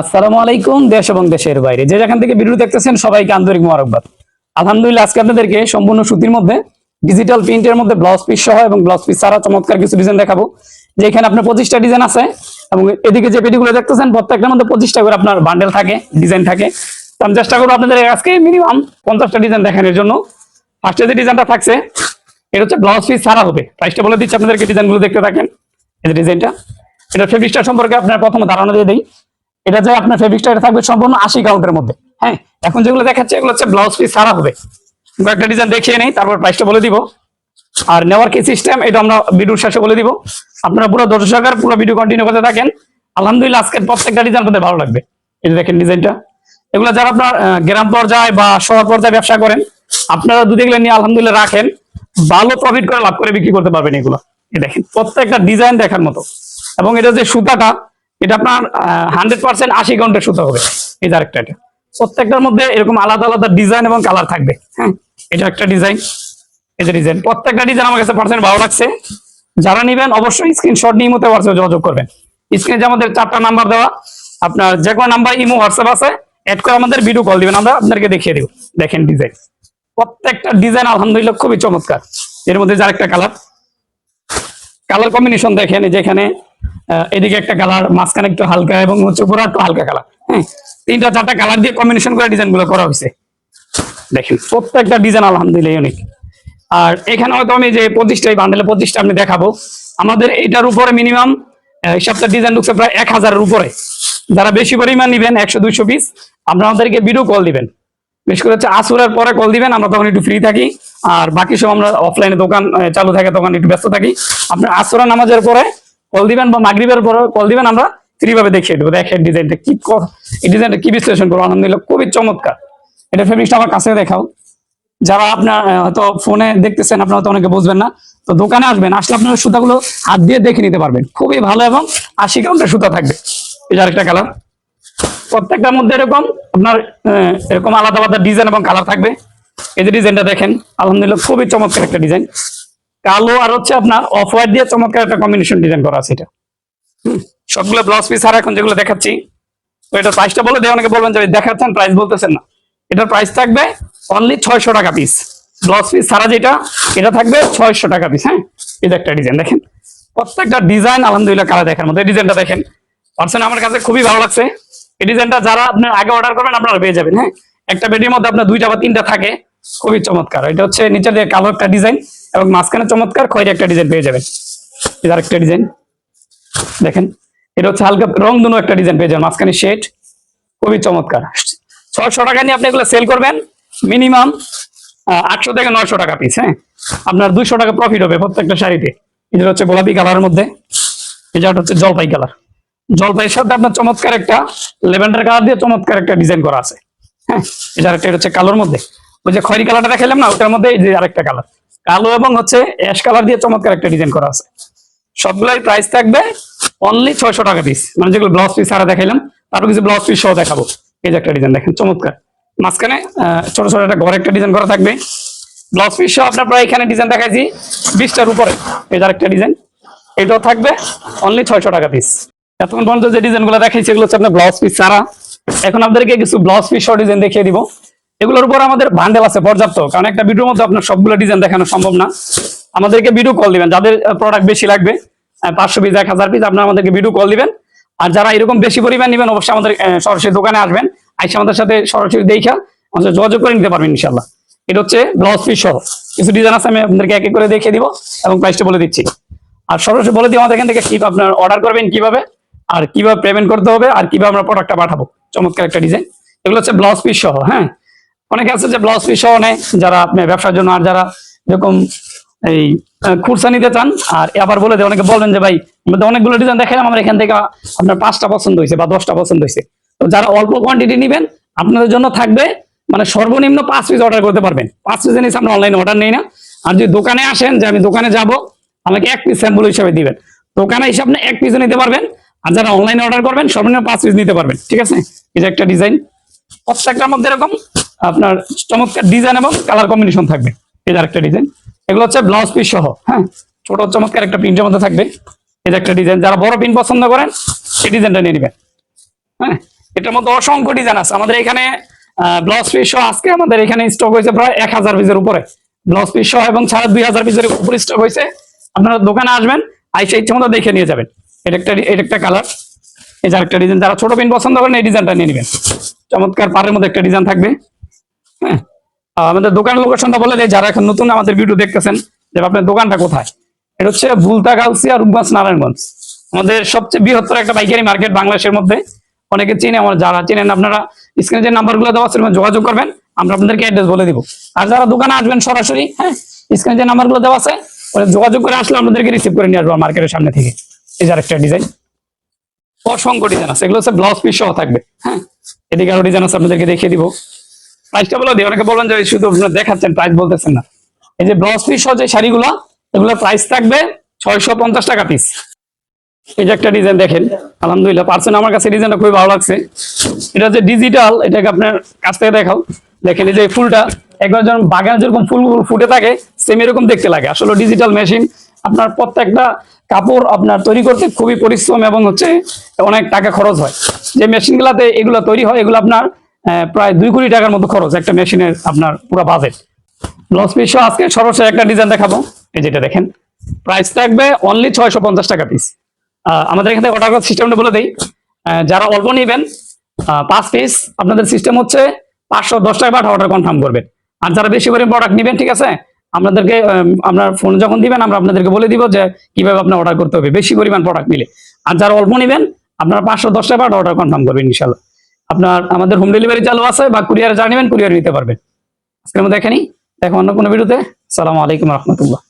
আসসালামু আলাইকুম, দেশ এবং দেশের বাইরে। যে যেখান থেকে ভিডিও দেখতেছেন, সবাইকে আন্তরিক মোবারকবাদ। আলহামদুলিল্লাহ, আজকে আপনাদেরকে সম্পূর্ণ সুতির মধ্যে ডিজিটাল প্রিন্টের মধ্যে ব্লাউজ পিস সহ এবং ব্লাউজ পিস ছাড়া চমৎকার কিছু ডিজাইন দেখাবো। যেখানে আপনার পঁচিশটা ডিজাইন আছে এবং এদিকে যে পেটিগুলো দেখতেছেন, প্রত্যেকটার মধ্যে পঁচিশটা করে আপনার বান্ডেল থাকে ডিজাইন থাকে। তো আমি চেষ্টা করব আপনাদের আজকে মিনিমাম পঞ্চাশটা ডিজাইন দেখানোর জন্য। ফার্স্টে যে ডিজাইনটা থাকছে, এটা হচ্ছে ব্লাউজ পিস ছাড়া হবে। প্রাইসটা বলে দিচ্ছি আপনাদেরকে ডিজাইনগুলো দেখতে থাকেন। এই ডিজাইনটা এটা ফেব্রিক্সটা সম্পর্কে আপনার প্রথম ধারণা দিয়ে দিই। এটা যে আপনার ফেব্রিক্সটা এটা থাকবে সম্পূর্ণ আশি কাউন্টের মধ্যে। হ্যাঁ এখন যেগুলো দেখাচ্ছে, এগুলো হচ্ছে ব্লাউজ পিস ছাড়া হবে। একটা ডিজাইন দেখিয়ে নেই, তারপর প্রাইসটা বলে দিব। আর নেওয়ার কি সিস্টেম এটা আমরা ভিডিওর শেষে বলে দিব। আপনারা পুরো দর্শকের পুরো ভিডিও কন্টিনিউ করতে থাকেন। আলহামদুলিল্লাহ, আজকের প্রত্যেকটা ডিজাইন আপনাদের ভালো লাগবে। এই দেখেন ডিজাইনটা এগুলো যারা আপনার গ্রাম পর্যায়ে বা শহর পর্যায়ে ব্যবসা করেন, আপনারা দুধ এগুলো নিয়ে আলহামদুলিল্লাহ রাখেন, ভালো প্রফিট করে লাভ করে বিক্রি করতে পারবেন এগুলো। এই দেখেন, প্রত্যেকটা ডিজাইন দেখার মতো। এবং এটা যে সুতাটা এটা আপনার হান্ড্রেড পার্সেন্ট আশি কাউন্টের সুতা হবে। এই যে আরেকটা এটা। প্রত্যেকটার মধ্যে এরকম আলাদা আলাদা ডিজাইন এবং কালার থাকবে। হ্যাঁ এটা একটা ডিজাইন এই যে ডিজাইন প্রত্যেকটা ডিজাইন আমার কাছে পার্সেন্ট ভালো লাগছে। যারা নিবেন অবশ্যই স্ক্রিনশট নিয়ে মতো হোয়াটসঅ্যাপে যোগাযোগ করবেন। স্ক্রিনে যে আমাদের চারটা নাম্বার দেওয়া, আপনার যে কোনো নাম্বার ইমো হোয়াটসঅ্যাপ আছে। অ্যাড করে আমাদের ভিডিও কল দিবেন, আমরা আপনাদেরকে দেখিয়ে দিব। দেখেন ডিজাইন প্রত্যেকটা ডিজাইন আলহামদুলিল্লাহ খুবই চমৎকার। এর মধ্যে যার একটা কালার কালার কম্বিনেশন দেখেন যেখানে এদিকে একটা কালার মাঝখানে একটু হালকা এবং হচ্ছে উপরে একটু হালকা কালার হ্যাঁ? তিনটা চারটা কালার দিয়ে কম্বিনেশন করে ডিজাইনগুলো করা হয়েছে। দেখেন, প্রত্যেকটা ডিজাইন আলহামদুলিল্লাহ ইউনিক আর এখানে হয়তো আমি যে পঁচিশটা, এই বান্ডেলে পঁচিশটা আমি দেখাবো। আমাদের এটার উপরে মিনিমাম সপ্তাহ ডিজাইন ঢুকছে প্রায় এক হাজারের উপরে। যারা বেশি পরিমাণ নিবেন, একশো, দুইশো পিস আপনারা আমাদেরকে ভিডিও কল দিবেন। বিশেষ করে হচ্ছে আসুরের পরে কল দিবেন, আমরা তখন একটু ফ্রি থাকি। আর বাকি সব আমরা অফলাইনে দোকান চালু থাকে, তখন একটু ব্যস্ত থাকি। আপনার আসুরা নামাজের পরে কল দিবেন বা মাগরিবের পরে কল দিবেন, আমরা ফ্রি ভাবে দেখিয়ে দেবো। দেখেন ডিজাইনটা কি এই ডিজাইনটা কি বিশ্লেষণ করব? আলহামদুলিল্লাহ খুবই চমৎকার। এটা ফেব্রিক্সটা আমার কাছে দেখাও। যারা আপনার হয়তো ফোনে দেখতেছেন, আপনারা হয়তো অনেকে বুঝবেন না। তো দোকানে আসবেন, আসলে আপনারা সুতাগুলো হাত দিয়ে দেখে নিতে পারবেন। খুবই ভালো এবং আশি কাউন্টের সুতা থাকবে। এই আরেকটা কালার প্রত্যেকটার মধ্যে এরকম আপনার এরকম আলাদা আলাদা ডিজাইন এবং কালার থাকবে। এই যে ডিজাইনটা দেখেন, আলহামদুলিল্লাহ খুবই চমৎকার একটা ডিজাইন কালো আর হচ্ছে আপনার অফ হোয়াইট দিয়ে চমৎকার একটা কম্বিনেশন ডিজাইন করা আছে এটা। সবগুলো ব্লাউজ পিস আর এখন যেগুলো দেখাচ্ছি, তো এটার প্রাইসটা বলে দেয় অনেকে বলবেন যে দেখাচ্ছেন প্রাইস বলতেছেন না। এটার প্রাইস থাকবে অনলি ছয়শো টাকা পিস ব্লাউজ পিস ছাড়া যেটা, এটা থাকবে ছয়শো টাকা পিস হ্যাঁ? যে একটা ডিজাইন দেখেন? প্রত্যেকটা ডিজাইন আলহামদুলিল্লাহ কালা দেখার মধ্যে ডিজাইনটা দেখেন। পার্সেন্ট আমার কাছে খুবই ভালো লাগছে। এই ডিজাইনটা যারা আপনার আগে অর্ডার করবেন, আপনারা পেয়ে যাবেন হ্যাঁ? একটা বেডির মধ্যে আপনার দুইটা বা তিনটা থাকে। খুবই চমৎকার। এটা হচ্ছে নিচের কালো একটা ডিজাইন এবং মাঝখানে চমৎকার খয়ের একটা ডিজাইন পেয়ে যাবেন। যে আরেকটা ডিজাইন দেখেন, এটা হচ্ছে হালকা রং দুনো একটা ডিজাইন পেয়ে যাবেন, মাঝখানে শেড খুবই চমৎকার। ছশো টাকা নিয়ে আপনি এগুলো সেল করবেন মিনিমাম আটশো থেকে নয়শো টাকা পিস হ্যাঁ? আপনার দুশো টাকা প্রফিট হবে প্রত্যেকটা শাড়িতে। এটা হচ্ছে গোলাপি কালারের মধ্যে এটা হচ্ছে জলপাই কালার জলপাইয়ের সাথে আপনার চমৎকার একটা লেভেন্ডার কালার দিয়ে চমৎকার একটা ডিজাইন করা আছে হ্যাঁ? এটা এটা হচ্ছে কালোর মধ্যে। ওই যে খয়রি কালারটা দেখালাম না, ওটার মধ্যে আরেকটা কালার কালো এবং হচ্ছে অ্যাশ কালার দিয়ে চমৎকার একটা ডিজাইন করা আছে। সবগুলাই প্রাইস থাকবে অনলি ছয়শো টাকা পিস মানে যেগুলো ব্লাউজ পিস সারা দেখাইলাম তারও কিছু ব্লাউজ পিস সহ দেখাবো। এই যে একটা ডিজাইন দেখেন, চমৎকার। মাঝখানে ছোট ছোট একটা ঘরে একটা ডিজাইন করা থাকবে। ব্লাউজ পিস সহ আপনার প্রায় এখানে ডিজাইন দেখাইছি, বিশটার উপরে। এই যে আরেকটা ডিজাইন এটাও থাকবে অনলি ছয়শো টাকা পিস এতক্ষণ পর্যন্ত যে ডিজাইনগুলো দেখাইছি, এগুলো হচ্ছে আপনার ব্লাউজ পিস ছাড়া। এখন আপনাদেরকে কিছু ব্লাউজ পিস সহ ডিজাইন দেখিয়ে দিব। এগুলোর উপর আমাদের বান্ডেল আছে, পর্যাপ্ত। কারণ একটা ভিডিওর মধ্যে আপনার সবগুলো ডিজাইন দেখানো সম্ভব না। আমাদেরকে ভিডিও কল দিবেন। যাদের প্রোডাক্ট বেশি লাগবে পাঁচশো পিস এক হাজার পিস আপনারা আমাদেরকে ভিডিও কল দিবেন। আর যারা এরকম বেশি পরিমাণ নেবেন, অবশ্যই আমাদের সরাসরি দোকানে আসবেন। আইসা আমাদের সাথে সরাসরি দেখা, আমাদের যোগাযোগ করে নিতে পারবেন ইনশাল্লাহ এটা হচ্ছে ব্লাউজ পিস সহ। কিছু ডিজাইন আছে, আমি আপনাদেরকে এক এক করে দেখিয়ে দিব এবং প্রাইসটা বলে দিচ্ছি। আর সরাসরি বলে দিই, আমাদের এখান থেকে কি আপনার অর্ডার করবেন, কীভাবে, আর কীভাবে পেমেন্ট করতে হবে, আর কীভাবে আমরা প্রোডাক্টটা পাঠাবো। চমৎকার একটা ডিজাইন এগুলো হচ্ছে ব্লাউজ পিস সহ হ্যাঁ? অনেকে আছে যে ব্লাউজ পিস সহ নেয় যারা আপনি ব্যবসার জন্য, আর যারা এরকম এই খুরসা নিতে চান, আর আবার বলে দেয়, অনেকে বলবেন যে ভাই আমাদের অনেকগুলো ডিজাইন দেখালাম আমার এখান থেকে আপনার পাঁচটা পছন্দ হয়েছে বা দশটা পছন্দ হয়েছে। তো যারা অল্প কোয়ান্টিটি নেবেন, আপনাদের জন্য থাকবে মানে সর্বনিম্ন পাঁচ পিস অর্ডার করতে পারবেন। পাঁচ পিস জিনিস আমরা অনলাইনে অর্ডার নেই না। আর যদি দোকানে আসেন, যে আমি দোকানে যাব, আমাকে এক পিস স্যাম্পল হিসাবে দিবেন। দোকানে হিসাবে আপনি এক পিসও নিতে পারবেন, আর যারা অনলাইনে অর্ডার করবেন, সর্বনিম্ন পাঁচ পিস নিতে পারবেন। ঠিক আছে? এটা একটা ডিজাইন প্রত্যেকটার মধ্যে এরকম আপনার চমৎকার ডিজাইন এবং কালার কম্বিনেশন থাকবে। যে আরেকটা ডিজাইন এগুলো হচ্ছে ব্লাউজ পিস সহ হ্যাঁ? ছোট চমৎকার একটা প্রিন্টের মধ্যে থাকবে। যে একটা ডিজাইন যারা বড় প্রিন্ট পছন্দ করেন সেই ডিজাইনটা নিয়ে নেবেন। হ্যাঁ? এটার মধ্যে অসংখ্য ডিজাইন আছে। আমাদের এখানে ব্লাউজ পিস সহ আজকে আমাদের এখানে স্টক হয়েছে প্রায় এক হাজার পিসের উপরে। ব্লাউজ পিস সহ এবং সাড়ে দুই হাজার পিসের উপরে স্টক হয়েছে। আপনারা দোকানে আসবেন, আইসা ইচ্ছা মতো দেখে নিয়ে যাবেন। এটা একটা এটা একটা কালার যে আরেকটা ডিজাইন যারা ছোট পিন পছন্দ করেন, এই ডিজাইনটা নিয়ে নেবেন। চমৎকার পাড়ের মধ্যে একটা ডিজাইন থাকবে। হ্যাঁ আমাদের দোকান লোকেশনটা বলে দেয়, যারা এখন নতুন আমাদের ভিডিও দেখতেছেন, যে আপনার দোকানটা কোথায়? এটা হচ্ছে বুলতা গাউসিয়া রূপগঞ্জ, নারায়ণগঞ্জ। আমাদের সবচেয়ে বৃহত্তর একটা পাইকারি মার্কেট বাংলাদেশের মধ্যে। অনেকে চিনে আমার যারা চিনেন, আপনারা স্ক্রিনে যে নাম্বারগুলো দেওয়া আছে যোগাযোগ করবেন, আমরা আপনাদেরকে অ্যাড্রেস বলে দিব। আর যারা দোকানে আসবেন সরাসরি হ্যাঁ স্ক্রিনে যে নাম্বারগুলো দেওয়া আছে যোগাযোগ করে আসলে আপনাদেরকে রিসিভ করে নিয়ে আসব মার্কেটের সামনে থেকে। এই যার একটা ডিজাইন অসংখ্য ডিজাইন আছে, এগুলো হচ্ছে ব্লাউজ পিস সহ থাকবে হ্যাঁ। এদিকে আরও ডিজাইন আছে, আপনাদেরকে দেখিয়ে দিব। প্রাইসটা বলে দিই অনেকে বলবেন যে শুধু আপনারা দেখাচ্ছেন প্রাইস বলতেছেন না। এই যে ব্লাউজ পিস যে শাড়িগুলো, এগুলোর প্রাইস থাকবে ছয়শো পঞ্চাশ টাকা পিস এই যে একটা ডিজাইন দেখেন, আলহামদুলিল্লাহ পার্সেন্ট আমার কাছে ডিজাইনটা খুবই ভালো লাগছে। এটা যে ডিজিটাল এটাকে আপনার কাছ থেকে দেখাও। দেখেন এই যে ফুলটা, একবার যখন বাগান যেরকম ফুল ফুটে থাকে সেম এরকম দেখতে লাগে। আসলে ডিজিটাল মেশিন আপনার প্রত্যেকটা কাপড় আপনার তৈরি করতে খুবই পরিশ্রম এবং হচ্ছে অনেক টাকা খরচ হয়। যে মেশিনগুলাতে এগুলো তৈরি হয়, এগুলো আপনার প্রায় দুই কোটি টাকার মতো খরচ একটা মেশিনের আপনার পুরো বাজেট পিস আজকে সর্বশেষ একটা ডিজাইন দেখাবো। এই যেটা দেখেন প্রাইস থাকবে অনলি ছয়শো পঞ্চাশ টাকা পিস আমাদের এখানে অর্ডার করার সিস্টেমটা বলে দেই। যারা অল্প নেবেন পাঁচ পিস আপনাদের সিস্টেম হচ্ছে পাঁচশো দশ টাকা বা অর্ডার কনফার্ম করবেন। আর যারা বেশি করে প্রোডাক্ট নেবেন, ঠিক আছে? আপনাদেরকে আপনার ফোন যখন দিবেন, আমরা আপনাদেরকে বলে দিব যে কীভাবে আপনার অর্ডার করতে হবে, বেশি পরিমাণ প্রোডাক্ট নিলে। আর যারা অল্প নেবেন, আপনারা পাঁচশো দশ টাকা বা অর্ডার কনফার্ম করবেন ইনশাল্লাহ আপনার আমাদের হোম ডেলিভারি চালু আছে বা কুরিয়ার জানিবেন কুরিয়ার নিতে পারবেন। আজকের মধ্যে এখানেই। দেখো অন্য কোনো ভিডিওতে সালাম আলাইকুম রহমতুল্লাহ।